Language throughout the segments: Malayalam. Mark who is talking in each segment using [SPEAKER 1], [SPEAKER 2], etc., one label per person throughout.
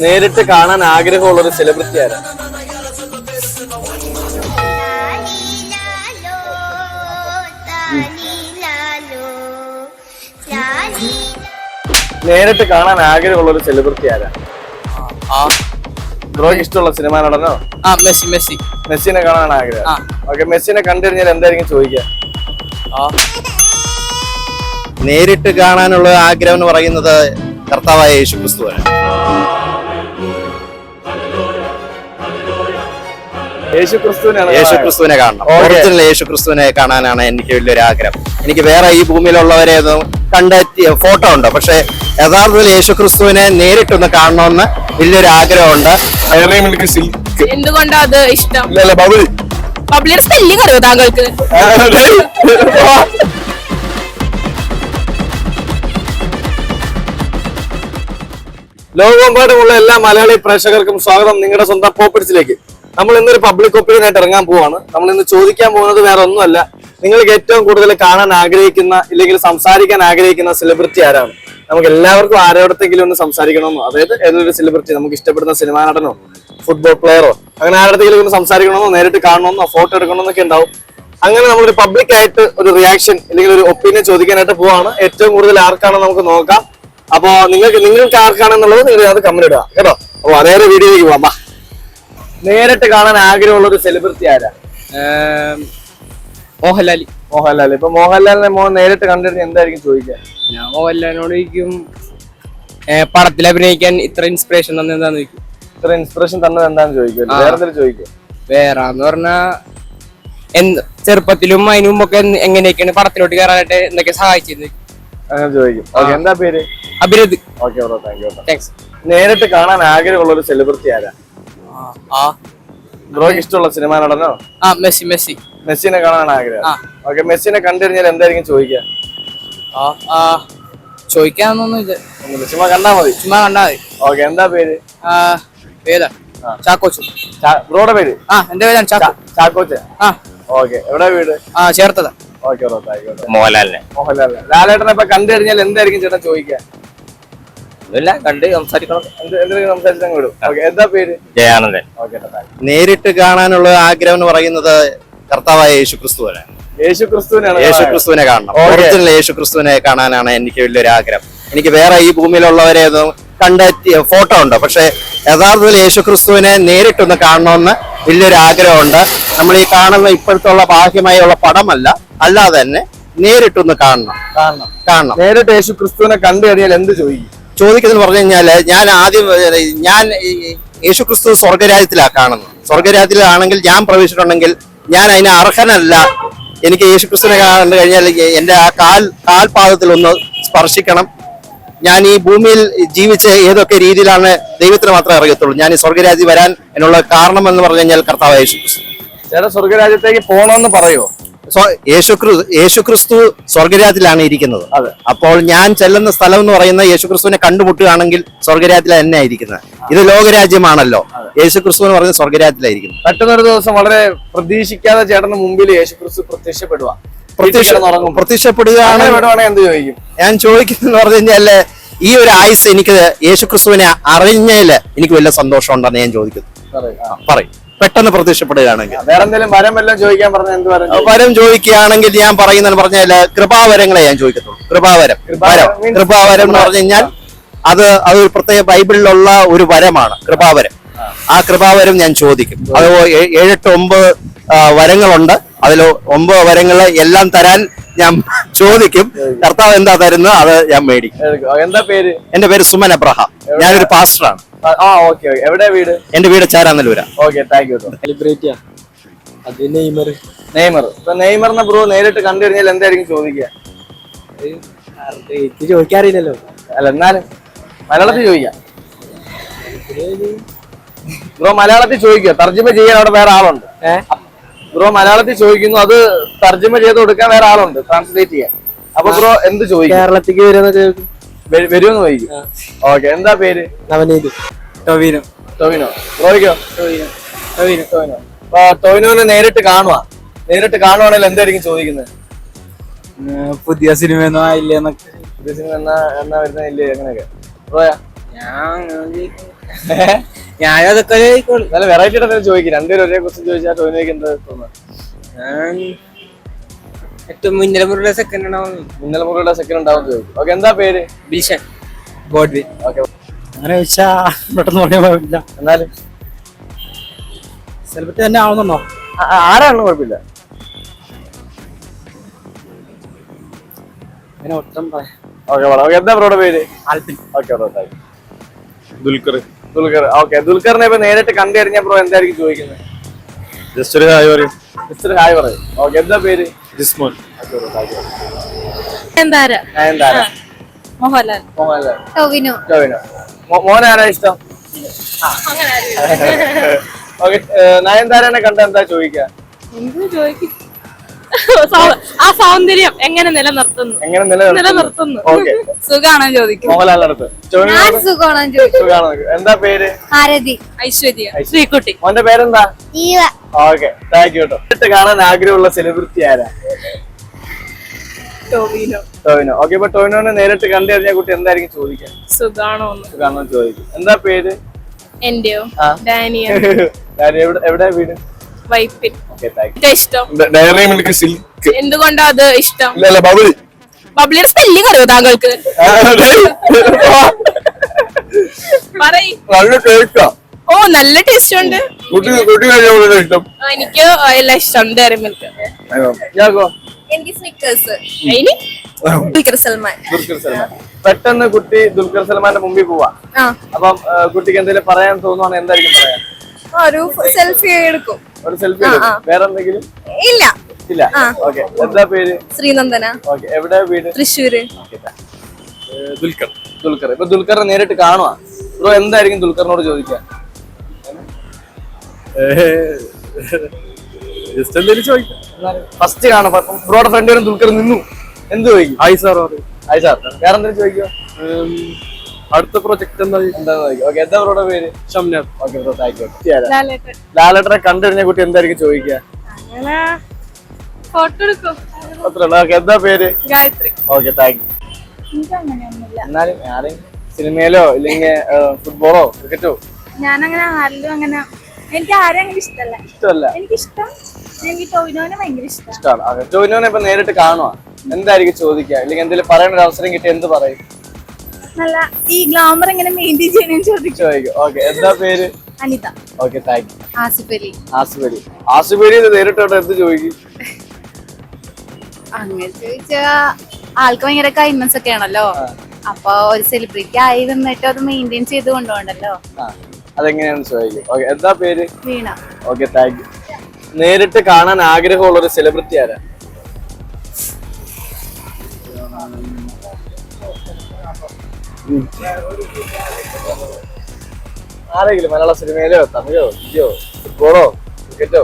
[SPEAKER 1] നേരിട്ട് കാണാൻ ആഗ്രഹമുള്ള ഒരു സെലിബ്രിറ്റി ആരാ നേരിട്ട് കാണാൻ ആഗ്രഹമുള്ള ഒരു സെലിബ്രിറ്റി ആരാ ബ്രോയ്ക്ക് ഇഷ്ടമുള്ള സിനിമ നടനോ
[SPEAKER 2] ആ മെസ്സി മെസ്സി.
[SPEAKER 1] മെസ്സിനെ കാണാൻ ആഗ്രഹം. ഓക്കെ മെസ്സിനെ കണ്ടുകഴിഞ്ഞാൽ എന്തായിരിക്കും ചോദിക്കുക?
[SPEAKER 3] നേരിട്ട് കാണാനുള്ള ആഗ്രഹം എന്ന് പറയുന്നത് കർത്താവായ യേശു ക്രിസ്തുവാണ്
[SPEAKER 1] യേശു ക്രിസ്തുവിനാണ്
[SPEAKER 3] യേശു ക്രിസ്തുവിനെ കാണണം. ഒറിജിനൽ യേശു ക്രിസ്തുവിനെ കാണാനാണ് എനിക്ക് വലിയൊരു ആഗ്രഹം. എനിക്ക് വേറെ ഈ ഭൂമിയിലുള്ളവരെ കണ്ട ഫോട്ടോ ഉണ്ട്. പക്ഷെ യഥാർത്ഥത്തിൽ യേശു ക്രിസ്തുവിനെ നേരിട്ടൊന്ന് കാണണമെന്ന് വലിയൊരു ആഗ്രഹമുണ്ട്.
[SPEAKER 2] എന്തുകൊണ്ടാ അത് ഇഷ്ടം? സ്പെല്ലിംഗ് അറിയോ താങ്കൾക്ക്?
[SPEAKER 1] ലോകമെമ്പാടുമുള്ള എല്ലാ മലയാളി പ്രേക്ഷകർക്കും സ്വാഗതം നിങ്ങളുടെ സ്വന്തം പോപ്പിഡ്സിലേക്ക് നമ്മൾ ഇന്നൊരു പബ്ലിക് ഒപ്പീനിയൻ ആയിട്ട് ഇറങ്ങാൻ പോവാണ്. നമ്മൾ ഇന്ന് ചോദിക്കാൻ പോകുന്നത് വേറെ ഒന്നുമല്ല. നിങ്ങൾക്ക് ഏറ്റവും കൂടുതൽ കാണാൻ ആഗ്രഹിക്കുന്ന ഇല്ലെങ്കിൽ സംസാരിക്കാൻ ആഗ്രഹിക്കുന്ന സെലിബ്രിറ്റി ആരാണ്? നമുക്ക് എല്ലാവർക്കും ആരോടത്തെങ്കിലും ഒന്ന് സംസാരിക്കണമെന്നോ? അതായത് ഏതൊരു സെലിബ്രിറ്റി നമുക്ക് ഇഷ്ടപ്പെടുന്ന സിനിമാ നടനോ ഫുട്ബോൾ പ്ലെയറോ അങ്ങനെ ആരുടെങ്കിലും ഒന്ന് സംസാരിക്കണമെന്നോ നേരിട്ട് കാണണമെന്നോ ഫോട്ടോ എടുക്കണമെന്നൊക്കെ ഉണ്ടാവും. അങ്ങനെ നമ്മളൊരു പബ്ലിക് ആയിട്ട് ഒരു റിയാക്ഷൻ അല്ലെങ്കിൽ ഒരു ഒപ്പീനിയൻ ചോദിക്കാനായിട്ട് പോവാണ്. ഏറ്റവും കൂടുതൽ ആർക്കാണെന്ന് നമുക്ക് നോക്കാം. അപ്പോ നിങ്ങൾക്ക് നിങ്ങൾക്ക് ആർക്കാണെന്നുള്ളത് നിങ്ങൾ അത് കമന്റ് ഇടുക. കേട്ടോ? അപ്പൊ അതേ വീഡിയോയിലേക്ക് പോവാം. നേരിട്ട് കാണാൻ ആഗ്രഹമുള്ള ഒരു സെലിബ്രിറ്റി ആരാ?
[SPEAKER 2] മോഹൻലാലി
[SPEAKER 1] മോഹൻലാൽ. ഇപ്പൊ മോഹൻലാലിനെ മോഹൻ നേരിട്ട് കണ്ടിട്ട് എന്തായിരിക്കും ചോദിക്കുക?
[SPEAKER 2] ഞാൻ മോഹൻലാലിനോട് ചോദിക്കും പടത്തിൽ അഭിനയിക്കാൻ ഇത്ര ഇൻസ്പിറേഷൻ തന്നെ എന്താന്ന് ചോദിക്കും.
[SPEAKER 1] ഇത്ര ഇൻസ്പിറേഷൻ തന്നത് എന്താന്ന് ചോദിക്കും
[SPEAKER 2] വേറെന്തൊരു
[SPEAKER 1] വേറെ എന്തെങ്കിലും ചോദിക്കും
[SPEAKER 2] വേറെ എന്ന് പറഞ്ഞാ എന്ത് ചെറുപ്പത്തിലും അതിനു മുമ്പൊക്കെ എങ്ങനെയൊക്കെയാണ് പടത്തിലോട്ട് കയറാനായിട്ട് എന്തൊക്കെ സഹായിച്ചിരുന്നു
[SPEAKER 1] അങ്ങനെ ചോദിക്കും. ഓക്കെ എന്താ പേര്?
[SPEAKER 2] Abhirath
[SPEAKER 1] okay bro thank you
[SPEAKER 2] thanks
[SPEAKER 1] നേരിട്ട് കാണാൻ ആഗ്രഹമുള്ള ഒരു സെലിബ്രിറ്റി ആരാ?
[SPEAKER 2] ആ.
[SPEAKER 1] ബ്രോയ്ക്ക് ഇഷ്ടമുള്ള സിനിമ നടനോ?
[SPEAKER 2] ആ മെസ്സി മെസ്സി.
[SPEAKER 1] മെസ്സിനെ കാണാൻ ആഗ്രഹം.
[SPEAKER 2] ആ.
[SPEAKER 1] ഓക്കെ മെസ്സിനെ കണ്ടു എന്തായിരിക്കും ചോദിക്കുക?
[SPEAKER 2] ആ ആ ചോദിക്കാന്നൊന്നും ഇത്
[SPEAKER 1] ഒന്നുമില്ല ചുമ്മാ കണ്ടാ മതി.
[SPEAKER 2] ചുമ്മാ കണ്ടാ മതി.
[SPEAKER 1] ഓക്കെ എന്താ പേര്?
[SPEAKER 2] ആ ഏതാ ചാക്കോച്ചു
[SPEAKER 1] ബ്രോയുടെ പേര്?
[SPEAKER 2] ആ എന്റെ പേരാണ് ചാക്കോ.
[SPEAKER 1] ചാക്കോച്ച്
[SPEAKER 2] ആ.
[SPEAKER 1] ഓക്കെ എവിടെ വീട്?
[SPEAKER 2] ആ ചേർത്തതാ.
[SPEAKER 1] ഓക്കെ
[SPEAKER 3] മോഹൻലാലിനെ.
[SPEAKER 1] മോഹൻലാലിനെ. ലാലേട്ടനെ ഇപ്പൊ കണ്ടു കഴിഞ്ഞാൽ എന്തായിരിക്കും ചേട്ടൻ ചോദിക്കുക?
[SPEAKER 3] ഒന്നുമില്ല കണ്ട് സംസാരിക്കണം.
[SPEAKER 1] എന്ത് വിടും. പേര്?
[SPEAKER 3] ജയാനന്ദൻ. നേരിട്ട് കാണാനുള്ള ആഗ്രഹം എന്ന് പറയുന്നത് കർത്താവായ യേശു ക്രിസ്തുവിനെ
[SPEAKER 1] യേശു ക്രിസ്തുവിനാണ്
[SPEAKER 3] യേശു ക്രിസ്തുവിനെ കാണണം. ഒറിജിനൽ യേശു ക്രിസ്തുവിനെ കാണാനാണ് എനിക്ക് വലിയൊരു ആഗ്രഹം. എനിക്ക് വേറെ ഈ ഭൂമിയിലുള്ളവരെ കണ്ട കണ്ടെത്തി ഫോട്ടോ ഉണ്ട്. പക്ഷെ യഥാർത്ഥത്തിൽ യേശു ക്രിസ്തുവിനെ നേരിട്ടൊന്ന് കാണണമെന്ന് വലിയൊരു ആഗ്രഹമുണ്ട്. നമ്മൾ ഈ കാണുന്ന ഇപ്പോഴത്തുള്ള ബാഹ്യമായുള്ള പടമല്ല അല്ലാതെ തന്നെ നേരിട്ടൊന്ന് കാണണം.
[SPEAKER 1] കാണണം.
[SPEAKER 3] കാണണം.
[SPEAKER 1] നേരിട്ട് യേശു ക്രിസ്തുവിനെ കണ്ടു കഴിഞ്ഞാൽ എന്ത് ചോദിക്കും?
[SPEAKER 3] ചോദിക്കുന്നത് പറഞ്ഞു കഴിഞ്ഞാൽ ഞാൻ ആദ്യം ഞാൻ യേശു ക്രിസ്തു സ്വർഗരാജ്യത്തിലാണ് കാണുന്നത് സ്വർഗരാജ്യത്തിലാണെങ്കിൽ ഞാൻ പ്രവേശിച്ചിട്ടുണ്ടെങ്കിൽ ഞാൻ അതിന് അർഹനല്ല. എനിക്ക് യേശു ക്രിസ്തുവിനെ കണ്ടു കഴിഞ്ഞാൽ എന്റെ ആ കാൽ കാൽപാദത്തിൽ ഒന്ന് സ്പർശിക്കണം. ഞാൻ ഈ ഭൂമിയിൽ ജീവിച്ച് ഏതൊക്കെ രീതിയിലാണ് ദൈവത്തിന് മാത്രമേ അറിയത്തുള്ളൂ. ഞാൻ ഈ സ്വർഗരാജ്യം വരാൻ എന്നുള്ള കാരണം എന്ന് പറഞ്ഞു കഴിഞ്ഞാൽ കർത്താവ് യേശു ക്രിസ്തു
[SPEAKER 1] ചേട്ടാ സ്വർഗരാജ്യത്തേക്ക് പോകണമെന്ന് പറയുമോ
[SPEAKER 3] സ്വ- യേശു ക്രിസ്തു യേശു ഇരിക്കുന്നത്. അപ്പോൾ ഞാൻ ചെല്ലുന്ന സ്ഥലം എന്ന് പറയുന്ന യേശുക്രിസ്തുവിനെ കണ്ടുമുട്ടുകയാണെങ്കിൽ സ്വർഗരാജിൽ തന്നെ ആയിരിക്കുന്നത്. ഇത് ലോകരാജ്യമാണല്ലോ. യേശു ക്രിസ്തു എന്ന് പറയുന്നത് സ്വർഗരാജ്യത്തിലായിരിക്കുന്നത്
[SPEAKER 1] പെട്ടെന്നൊരു ദിവസം വളരെ പ്രതീക്ഷിക്കാതെ ചേട്ടന് മുമ്പിൽ യേശുക്രിസ്തു പ്രത്യക്ഷപ്പെടുക.
[SPEAKER 3] പ്രത്യക്ഷ പ്രത്യക്ഷപ്പെടുകയാണ്.
[SPEAKER 1] എന്ത് ചോദിക്കും?
[SPEAKER 3] ഞാൻ ചോദിക്കുന്നത് പറഞ്ഞു കഴിഞ്ഞാൽ ഈ ഒരു ആയുസ് എനിക്ക് യേശുക്രിസ്തുവിനെ അറിഞ്ഞതിൽ എനിക്ക് വലിയ സന്തോഷം ഉണ്ടെന്ന് ഞാൻ ചോദിക്കുന്നു.
[SPEAKER 1] പറയ്.
[SPEAKER 3] പെട്ടെന്ന് പ്രത്യക്ഷപ്പെടുകയാണെങ്കിൽ.
[SPEAKER 1] വേറെ എന്തെങ്കിലും വരം വല്ലതും ചോദിക്കാൻ പറഞ്ഞ എന്ത് വരം
[SPEAKER 3] വരം ചോദിക്കുകയാണെങ്കിൽ ഞാൻ പറയുന്നതെന്ന് പറഞ്ഞാൽ കൃപാവരങ്ങളെ ഞാൻ ചോദിക്കത്തുള്ളൂ. കൃപാവരം വരം. കൃപാവരം എന്ന് പറഞ്ഞു കഴിഞ്ഞാൽ അത് അത് ഒരു പ്രത്യേക ബൈബിളിലുള്ള ഒരു വരമാണ് കൃപാവരം. ആ കൃപാവരം ഞാൻ ചോദിക്കും. അത് ഏഴെട്ട് ഒമ്പത് വരങ്ങളുണ്ട്. അതിൽ ഒമ്പത് വരങ്ങൾ എല്ലാം തരാൻ ഞാൻ ചോദിക്കും. കർത്താവ് എന്താ തരുന്നത്? അത് ഞാൻ മേടിക്കും.
[SPEAKER 1] എന്താ പേര്?
[SPEAKER 3] എന്റെ പേര് സുമൻ അബ്രഹാം. ഞാനൊരു പാസ്റ്ററാണ്.
[SPEAKER 1] ആ, ഓക്കെ എവിടെ വീട്?
[SPEAKER 3] എന്റെ വീട് ചേരാനല്ലൂര.
[SPEAKER 1] ഓക്കെ താങ്ക് യു
[SPEAKER 2] സെലിബ്രേറ്റിയാ അത് നെയ്മർ
[SPEAKER 1] നെയ്മർ. ഇപ്പൊ നെയ്മറിനെ ബ്രോ നേരിട്ട് കണ്ടു കഴിഞ്ഞാൽ എന്തായിരിക്കും ചോദിക്കുക?
[SPEAKER 2] ചോദിക്കാറില്ലല്ലോ
[SPEAKER 1] അല്ല എന്നാലും മലയാളത്തിൽ ചോദിക്കാം. ബ്രോ മലയാളത്തിൽ ചോദിക്കുക. തർജമ ചെയ്യാൻ അവിടെ വേറെ ആളുണ്ട്. ബ്രോ മലയാളത്തിൽ ചോദിക്കുന്നു അത് തർജമ ചെയ്ത് കൊടുക്കാൻ വേറെ ആളുണ്ട് ട്രാൻസ്ലേറ്റ് ചെയ്യാൻ. അപ്പൊ ബ്രോ എന്ത് ചോദിക്കും?
[SPEAKER 2] കേരളത്തിക്ക് വരുന്ന
[SPEAKER 1] വരു- വരുമെന്ന് ചോദിക്കും. ഓക്കെ എന്താ പേര്?
[SPEAKER 2] നവനീത്. ടൊവിനോ.
[SPEAKER 1] ടോവിനോ. ബ്രോയ്ക്കോ?
[SPEAKER 2] ടൊവിനോ.
[SPEAKER 1] ടോവിനോ. ടോവിനോനെ നേരിട്ട് കാണുക നേരിട്ട് കാണുവാണെങ്കിൽ എന്തായിരിക്കും ചോദിക്കുന്നത്
[SPEAKER 2] പുതിയ സിനിമയൊന്നും ആയില്ല എന്നൊക്കെ.
[SPEAKER 1] പുതിയ സിനിമ എന്നാ എന്നാ വരുന്ന ഇല്ലേ അങ്ങനെയൊക്കെ. ബ്രോയാ?
[SPEAKER 2] ഞാൻ അതൊക്കെ ചോദിക്കോളൂ
[SPEAKER 1] നല്ല വെറൈറ്റി ആയിട്ട് ചോദിക്കും. രണ്ടുപേരും ഒരേ ക്വസ്റ്റ്യൻ ചോദിച്ചാൽ എന്താ
[SPEAKER 2] ഞാൻ ഏറ്റവും മുന്നിലെ മുറിയുടെ സെക്കൻഡ് ഉണ്ടാവും
[SPEAKER 1] ഇന്നലെ മുറിയുടെ സെക്കൻഡ് ഉണ്ടാവും ചോദിക്കും. ഓക്കെ എന്താ പേര്?
[SPEAKER 2] ബിൽഷൻ. ഗോഡ്വിൻ
[SPEAKER 1] ഓക്കെ
[SPEAKER 4] അങ്ങനെ ചോദിച്ചാ പെട്ടെന്ന് പറയാൻ
[SPEAKER 1] എന്നാലും?
[SPEAKER 4] സെലിബ്രിറ്റി തന്നെ ആവുന്നുണ്ടോ?
[SPEAKER 1] ആ- ആ- ആരാണെന്ന് കുഴപ്പമില്ല.
[SPEAKER 4] അങ്ങനെ ഒറ്റം പറയാം
[SPEAKER 1] ഓക്കെ ഓക്കെ എന്താ ബ്രോയുടെ പേര്?
[SPEAKER 4] Alpin
[SPEAKER 1] okay bro thank Dulquer. Dulquer okay ദുൽഖറിനെ ഇപ്പൊ നേരിട്ട് കണ്ടു കഴിഞ്ഞാൽ ബ്രോ എന്തായിരിക്കും ചോദിക്കുന്നത്?
[SPEAKER 5] ജസ്റ്റ് ഒരു ഹായ് പറയും.
[SPEAKER 1] മിസ്റ്റർ ഹായ് പറയും. ഓക്കെ എന്താ പേര്?
[SPEAKER 5] ജിസ്മോൻ.
[SPEAKER 6] മോഹൻലാൽ.
[SPEAKER 1] മോഹൻലാൽ.
[SPEAKER 6] ടോവിനോ.
[SPEAKER 1] ടോവിനോ. മോ- മോനാരാ ഇഷ്ടം? ഓക്കെ നയൻതാരനെ കണ്ട എന്താ ചോദിക്കുക
[SPEAKER 6] എന്ത് ചോദിക്കും? ആ സൗന്ദര്യം എങ്ങനെ നിലനിർത്തുന്നു?
[SPEAKER 1] എങ്ങനെ നിലനിർത്തുന്നു?
[SPEAKER 6] നിലനിർത്തുന്നു.
[SPEAKER 1] ഓക്കെ.
[SPEAKER 6] സുഖാണോ ചോദിക്കും.
[SPEAKER 1] മോഹൻലാലിനടുത്ത്
[SPEAKER 6] സുഖാണോ?
[SPEAKER 1] എന്താ പേര്?
[SPEAKER 6] ആരതി ഐശ്വര്യ. ശ്രീകുട്ടി.
[SPEAKER 1] മോന്റെ പേരെന്താ?
[SPEAKER 7] ജീവ
[SPEAKER 1] ഓക്കെ. താങ്ക് യു കേട്ടോ നേരിട്ട് കാണാൻ ആഗ്രഹമുള്ള സെലിബ്രിറ്റി ആരാ?
[SPEAKER 6] ടോവിനോ.
[SPEAKER 1] ടോവിനോ. ഓക്കെ ഇപ്പൊ ടോവിനോനെ നേരിട്ട് കണ്ടറിഞ്ഞ കുട്ടി എന്തായിരിക്കും ചോദിക്കാൻ?
[SPEAKER 6] സുഖാണോ
[SPEAKER 1] സുഖാണോ ചോദിക്കും. എന്താ പേര്?
[SPEAKER 6] എന്റെയോ? ഡാനിയ.
[SPEAKER 1] ഡാനിയ എവിടെ എവിടെ വീട്?
[SPEAKER 6] വൈപ്പിൻ. ഇഷ്ടം.
[SPEAKER 5] ഡയറി മിൽക്ക് സിൽക്ക്
[SPEAKER 6] എന്തുകൊണ്ടാ അത് ഇഷ്ടം?
[SPEAKER 5] ബബിൾ
[SPEAKER 6] സ്പെല്ലിംഗ് അറിയോ താങ്കൾക്ക്? പറയ്.
[SPEAKER 5] നല്ല ടേസ്റ്റാ
[SPEAKER 6] ഓ നല്ല ടേസ്റ്റ് ഉണ്ട്.
[SPEAKER 5] കുട്ടി കുട്ടി കഴിയാൻ ഇഷ്ടം.
[SPEAKER 6] എനിക്ക് എല്ലാം ഇഷ്ടം ഡയറി മിൽക്ക് എനിക്ക് സ്നിക്കേഴ്സ് ദുൽഖർ സൽമാൻ.
[SPEAKER 1] ദുൽഖർ സൽമാൻ. പെട്ടെന്ന് കുട്ടി ദുൽഖർ സൽമാന്റെ മുമ്പിൽ പോവാ.
[SPEAKER 6] ആ.
[SPEAKER 1] അപ്പം കുട്ടിക്ക് എന്തെങ്കിലും പറയാൻ തോന്നുവാണെങ്കിൽ എന്തായിരിക്കും പറയാൻ?
[SPEAKER 6] ഒരു സെൽഫി എടുക്കും.
[SPEAKER 1] ഒരു സെൽഫി വേറെ എന്തെങ്കിലും
[SPEAKER 6] ഇല്ല.
[SPEAKER 1] ഇല്ല. ഓക്കെ എന്താ പേര്?
[SPEAKER 6] ശ്രീനന്ദന.
[SPEAKER 1] ഓക്കെ എവിടെ വീട്?
[SPEAKER 6] തൃശ്ശൂര്.
[SPEAKER 1] ദുൽഖർ. ദുൽഖർ. ഇപ്പൊ ദുൽഖറിനെ നേരിട്ട് കാണുവാ. ബ്രോ എന്തായിരിക്കും ദുൽഖറിനോട് ചോദിക്കാൻ?
[SPEAKER 5] ജസ്റ്റ് എന്തെങ്കിലും ചോദിക്കാം.
[SPEAKER 1] ഫസ്റ്റ് കാണാം. ബ്രോയുടെ ഫ്രണ്ട് വരും ദുൽഖർ നിന്നു. എന്ത് ചോദിക്കും?
[SPEAKER 5] Hi sir
[SPEAKER 1] hi sir. വേറെന്തെങ്കിലും ചോദിക്കോ
[SPEAKER 5] അടുത്ത പ്രൊജക്ട് എന്തായിരിക്കും
[SPEAKER 1] എന്താ ബ്രോയുടെ പേര്?
[SPEAKER 5] ഷംനാഥ്
[SPEAKER 1] ഓക്കെ ബ്രോ താങ്ക് ലാലേട്ടനെ കണ്ടു കഴിഞ്ഞ കുട്ടി എന്തായിരിക്കും ചോദിക്കുക? എന്താ പേര്?
[SPEAKER 6] ഗായത്രി.
[SPEAKER 1] ഓക്കെ താങ്ക് യു എന്നാലും ആരെയും സിനിമയിലോ ഇല്ലെങ്കിൽ ഫുട്ബോളോ ക്രിക്കറ്റോ
[SPEAKER 8] ഞാനങ്ങനെ ആരിലും അങ്ങനെ എനിക്ക് ആരും അങ്ങനെ ഇഷ്ടമല്ല.
[SPEAKER 1] ഇഷ്ടമല്ല.
[SPEAKER 8] എനിക്കിഷ്ടം എനിക്ക് ടോവിനോനെ ഭയങ്കര ഇഷ്ടം
[SPEAKER 1] ഇഷ്ടമാണ്. ടോവിനോനെ ഇപ്പൊ നേരിട്ട് കാണുവാ. എന്തായിരിക്കും ചോദിക്കുക? ഇല്ലെങ്കിൽ എന്തെങ്കിലും പറയാൻ ഒരു അവസരം കിട്ടിയ എന്ത് പറയും?
[SPEAKER 8] നല്ല ഈ ഗ്ലാമർ എങ്ങനെ മെയിന്റെയിൻ ചെയ്യണമെന്ന് ചോദിക്കും.
[SPEAKER 1] ചോദിക്കും. ഓക്കെ എന്താ പേര്?
[SPEAKER 8] Anitha.
[SPEAKER 1] Okay thank you
[SPEAKER 6] Asif Ali
[SPEAKER 1] നേരിട്ടോട്ട് എന്ത് ചോദിക്കും?
[SPEAKER 8] അങ്ങനെ ചോദിച്ചാ ആൾക്ക് ഭയങ്കര കൈമൻസ് ഒക്കെ ആണല്ലോ അപ്പൊ ഒരു സെലിബ്രിറ്റി ആയി നിന്നിട്ട് അത് മെയിന്റെയിൻ ചെയ്ത് കൊണ്ടുപോകണ്ടല്ലോ.
[SPEAKER 1] അതെങ്ങനെയാണ് ചോദിക്കും? ഓക്കെ എന്താ പേര്?
[SPEAKER 8] വീണ.
[SPEAKER 1] ഓക്കെ താങ്ക് യു നേരിട്ട് കാണാൻ ആഗ്രഹമുള്ള ഒരു സെലിബ്രിറ്റി ആരാ? ആരെങ്കിലും മലയാള സിനിമയിലോ തമിഴോ ഹിന്ദിയോ ഫുട്ബോളോ ക്രിക്കറ്റോ?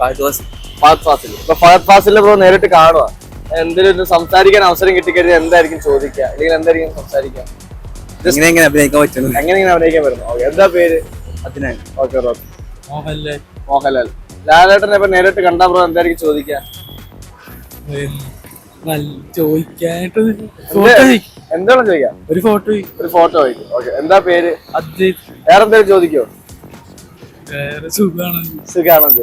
[SPEAKER 1] ഫഹദ് ഫാസിൽ. ഇപ്പൊ ഫഹദ് ഫാസിലെ ബ്രോ നേരിട്ട് കാണുക എന്തെങ്കിലും സംസാരിക്കാൻ അവസരം കിട്ടിക്കഴിഞ്ഞാൽ എന്തായിരിക്കും ചോദിക്കുക? അല്ലെങ്കിൽ എന്തായിരിക്കും സംസാരിക്കുക?
[SPEAKER 4] എങ്ങനെ എങ്ങനെ അഭിനയിക്കാൻ പറ്റുന്നു?
[SPEAKER 1] എങ്ങനെ ഇങ്ങനെ അഭിനയിക്കാൻ പറ്റുന്നു? ഓക്കെ എന്താ പേര്?
[SPEAKER 4] അതിനാണ്
[SPEAKER 1] ഓക്കെ ബ്രോ
[SPEAKER 4] മോഹൻലാൽ.
[SPEAKER 1] മോഹൻലാൽ. ലാലേട്ടനെ ഇപ്പൊ നേരിട്ട് കണ്ടാ ബ്രോ എന്തായിരിക്കും ചോദിക്കുക?
[SPEAKER 4] ചോദിക്കാനായിട്ട്
[SPEAKER 1] എന്താണ് ചോദിക്കാം?
[SPEAKER 4] ഒരു ഫോട്ടോ
[SPEAKER 1] ഒരു ഫോട്ടോ ചോദിക്കും. ഓക്കെ എന്താ പേര്?
[SPEAKER 4] അജിത്.
[SPEAKER 1] വേറെ എന്തെങ്കിലും ചോദിക്കോ സുഖാണെന്ന്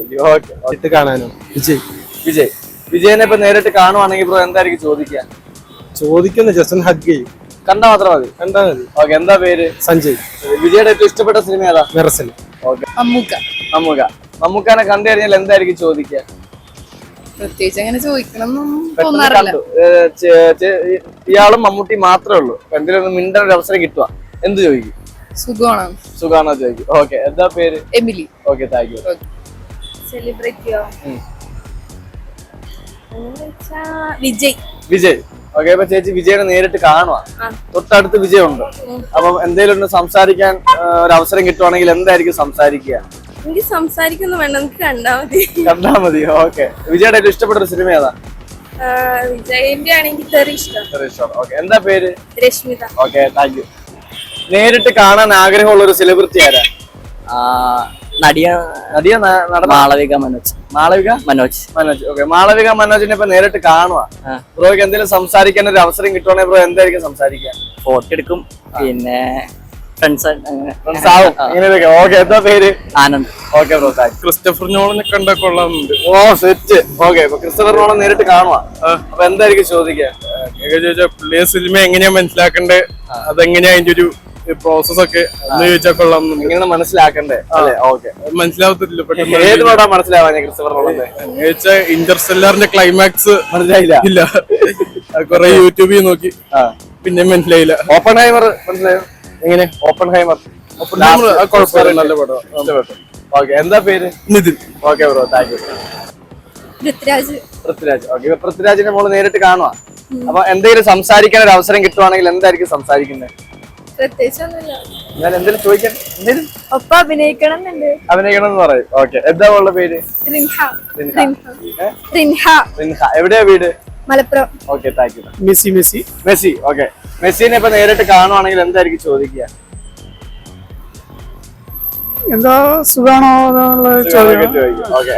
[SPEAKER 1] ഓക്കെ
[SPEAKER 4] കാണാനോ? വിജയ്.
[SPEAKER 1] വിജയ്. വിജയനെ ഇപ്പൊ നേരിട്ട് കാണുവാണെങ്കിൽ ബ്രോ എന്തായിരിക്കും ചോദിക്കുക?
[SPEAKER 4] ചോദിക്കുന്നു ജസ്റ്റ് ഹഗ് ചെയ്യും.
[SPEAKER 1] കണ്ടാ മാത്രം മതി.
[SPEAKER 4] എന്താ മതി.
[SPEAKER 1] ഓക്കെ എന്താ പേര്?
[SPEAKER 4] സഞ്ജയ്.
[SPEAKER 1] വിജയുടെ ഏറ്റവും ഇഷ്ടപ്പെട്ട സിനിമ ഏതാ?
[SPEAKER 4] മെറസൽ
[SPEAKER 1] ഓക്കെ
[SPEAKER 6] അമ്മൂക്ക
[SPEAKER 1] അമ്മുക അമ്മുക്കാനെ കണ്ടു കഴിഞ്ഞാൽ എന്തായിരിക്കും ചോദിക്കുക?
[SPEAKER 6] പ്രത്യേകിച്ച് അങ്ങനെ ചോദിക്കണം തോന്നാറില്ല.
[SPEAKER 1] ഇയാളും മമ്മൂട്ടി മാത്രമേ ഉള്ളൂ. ഒന്ന് മിണ്ടാൻ ഒരു അവസരം കിട്ടുക എന്ത് ചോദിക്കും?
[SPEAKER 6] സുഖമാണ്?
[SPEAKER 1] സുഖാണോ ചോദിക്കും. ഓക്കെ എന്താ പേര്?
[SPEAKER 6] Emily.
[SPEAKER 1] Okay thank you.
[SPEAKER 8] സെലിബ്രിറ്റിയോ? Vijay.
[SPEAKER 1] Vijay. Okay അപ്പൊ ചേച്ചി വിജയനെ നേരിട്ട് കാണുക തൊട്ടടുത്ത് വിജയ് ഉണ്ട്. അപ്പൊ എന്തെങ്കിലും ഒന്ന് സംസാരിക്കാൻ ഒരു അവസരം കിട്ടുവാണെങ്കിൽ എന്തായിരിക്കും സംസാരിക്കുക?
[SPEAKER 8] എനിക്ക് സംസാരിക്കുന്നു വേണ്ട നമുക്ക് കണ്ടാ മതി.
[SPEAKER 1] കണ്ടാ മതി ഓക്കെ. വിജയുടെ ഏറ്റവും ഇഷ്ടപ്പെട്ട ഒരു സിനിമ ഏതാ?
[SPEAKER 8] വിജയന്റെ ആണെങ്കിൽ ആണ് എനിക്ക് ഇത്ര ഇഷ്ടം.
[SPEAKER 1] ഓക്കെ എന്താ പേര്?
[SPEAKER 8] രശ്മിത.
[SPEAKER 1] ഓക്കെ താങ്ക് യു നേരിട്ട് കാണാൻ ആഗ്രഹമുള്ള ഒരു സെലിബ്രിറ്റി ആരാ
[SPEAKER 2] നടിയ
[SPEAKER 1] നടിയ
[SPEAKER 2] മാളവിക മനോജ്.
[SPEAKER 1] മാളവിക?
[SPEAKER 2] മനോജ്.
[SPEAKER 1] മനോജ്. ഓക്കെ മാളവിക മനോജിനെ ഇപ്പൊ നേരിട്ട് കാണുക ബ്രോയ്ക്ക് എന്തെങ്കിലും സംസാരിക്കാൻ ഒരു അവസരം കിട്ടുവാണെങ്കിൽ ബ്രോ എന്തായിരിക്കും സംസാരിക്കുക
[SPEAKER 2] ഫോട്ടോ എടുക്കും. പിന്നെ ഫ്രണ്ട്സ്
[SPEAKER 1] Friends ആവും. ഇങ്ങനെയൊക്കെ. ഓക്കെ എന്താ പേര്?
[SPEAKER 2] ആനന്ദ്.
[SPEAKER 1] ഓക്കെ ബ്രോ
[SPEAKER 5] ക്രിസ്റ്റഫർ നോളനെ കണ്ട
[SPEAKER 1] ഓ സെറ്റ് ഓക്കെ ഇപ്പൊ ക്രിസ്റ്റഫർ നേരിട്ട് അപ്പൊ എന്തായിരിക്കും ചോദിക്കുക
[SPEAKER 5] ഒക്കെ ചോദിച്ചാൽ പുള്ളിയെ സിനിമ എങ്ങനെയാ മനസ്സിലാക്കണ്ടേ? അതെങ്ങനെയാ അതിന്റെ ഒരു പ്രോസസ് ഒക്കെ? ചോദിച്ചാൽ
[SPEAKER 1] ഇങ്ങനെ മനസ്സിലാക്കണ്ടേ? അല്ലെ? ഓക്കെ
[SPEAKER 5] മനസ്സിലാവത്തില്ല പെട്ടെന്ന്
[SPEAKER 1] ഏത് പടാ മനസ്സിലാവാൻ ക്രിസ്റ്റഫർ നോളന്റെ
[SPEAKER 5] ചോദിച്ചാൽ ഇന്റർസ്റ്റെല്ലാറിന്റെ ക്ലൈമാക്സ്
[SPEAKER 1] മനസ്സിലായില്ല.
[SPEAKER 5] ഇല്ല. കുറെ യൂട്യൂബിൽ നോക്കി. പിന്നെ മനസ്സിലായില്ല.
[SPEAKER 1] ഓപ്പൺ ഹൈമർ മനസ്സിലായോ? എങ്ങനെ? ഓപ്പൺ ഹൈമർ
[SPEAKER 5] നല്ല പടം.
[SPEAKER 1] ഓക്കെ എന്താ പേര്?
[SPEAKER 5] Nithin
[SPEAKER 1] okay bro thank you
[SPEAKER 6] Prithviraj.
[SPEAKER 1] Prithviraj. Okay പൃഥ്വിരാജിനെ മോൾ നേരിട്ട് കാണുക അപ്പൊ എന്തെങ്കിലും സംസാരിക്കാൻ ഒരു അവസരം കിട്ടുവാണെങ്കിൽ എന്തായിരിക്കും സംസാരിക്കുന്നത് ഞാൻ എന്തെങ്കിലും ചോദിക്കാൻ എന്തെങ്കിലും?
[SPEAKER 6] ഒപ്പം അഭിനയിക്കണം എന്നുണ്ട്
[SPEAKER 1] അഭിനയിക്കണം എന്ന് പറയും. ഓക്കെ എന്താ ഉള്ള പേര്?
[SPEAKER 6] റിൻഹ.
[SPEAKER 1] റിൻഹ.
[SPEAKER 6] റിൻഹ.
[SPEAKER 1] റിൻഹ. എവിടെയാ വീട്?
[SPEAKER 6] Malappuram.
[SPEAKER 1] Okay thank you
[SPEAKER 4] Messi Messi.
[SPEAKER 1] Messi. Okay മെസ്സിനെ ഇപ്പൊ നേരിട്ട് കാണുവാണെങ്കിൽ എന്തായിരിക്കും ചോദിക്കുക?
[SPEAKER 4] എന്താ സുഖാണോ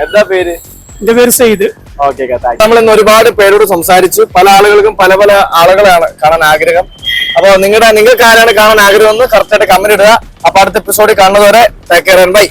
[SPEAKER 1] എന്താ പേര്?
[SPEAKER 4] എന്റെ പേര് സെയ്ദ്.
[SPEAKER 1] ഓക്കെ നമ്മൾ ഇന്ന് ഒരുപാട് പേരോട് സംസാരിച്ചു. പല ആളുകൾക്കും പല പല ആളുകളാണ് കാണാൻ ആഗ്രഹം. അപ്പൊ നിങ്ങളുടെ നിങ്ങൾക്ക് ആരാണ് കാണാൻ ആഗ്രഹം എന്ന് കറക്റ്റായിട്ട് കമന്റ് ഇടുക. അപ്പൊ അടുത്ത എപ്പിസോഡിൽ കാണുന്നതുവരെ ടേക്ക് കെയർ ബൈ